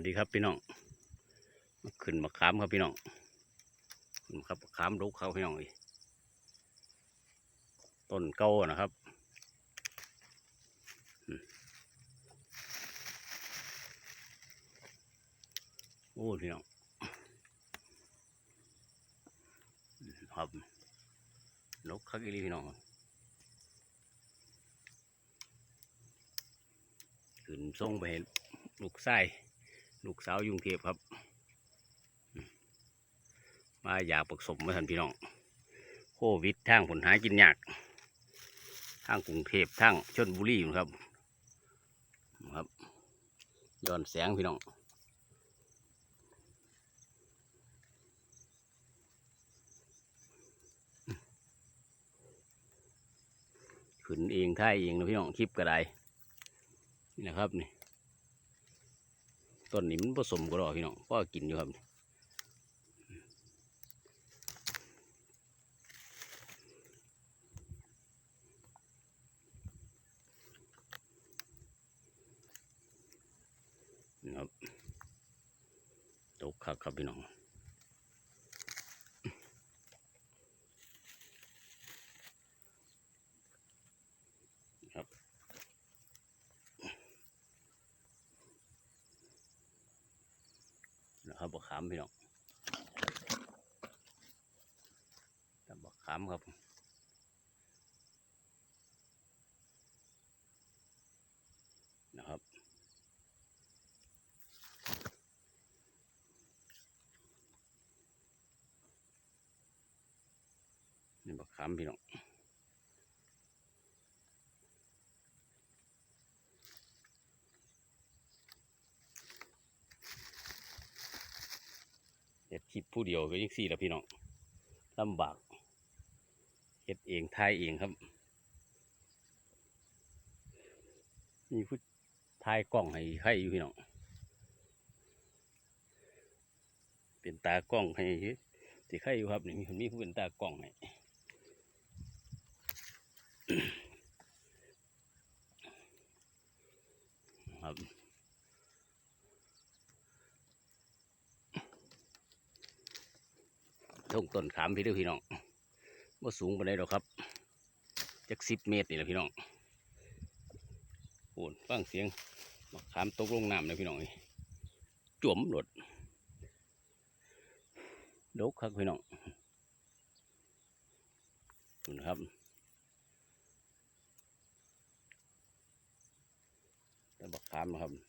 วัสดีครับพี่น้องมาขึ้นมาขามครับพี่น้องครับขามลูกเขาพี่น้องอ้ยต้นเก้านะครับโอ้พี่น้องครับนกคักอีลีพี่น้องขึ้นส่งไปเห็นลูกไส้ ลูกสาวยุงเทพครับ มาอยากผสมมาทันพี่น้อง โควิดทางผลหายกินยากทางกรุงเทพทางชนบุรีอยู่ครับครับย้อนแสงพี่น้องขึ้นเองท่ายเองนะพี่น้องคลิปก็ได้นี่นะครับนี่ ต้นนี้มันผสมกันหรอพี่น้องพ่อกินอยู่ครับครับตกคักครับพี่น้อง ครับบักขามพี่น้องแต่บักขามครับนะครับนี่บักขามพี่น้อง เฮ็ดคลิปผู้เดียวก็ยังสี่ละพี่น้องลำบากเฮ็ดเองทายเองครับ มีผู้ทายกล้องให้ให้อยู่พี่น้องเป็นตากล้องให้สิใครอยู่ครับนี่มีคนมีผู้เป็นตากล้องให้ ท่งต้นขามพี่เด้วยพี่น้องว่าสูงปานใดหรอกครับจักสิบเมตรนี่แหละพี่น้องโอ้ฟังเสียงมะขามตกลงน้ำเลยพี่น้องเอ้ยจุ่มหลดดกครับพี่น้องดูนะครับแต่บักขามนะครับ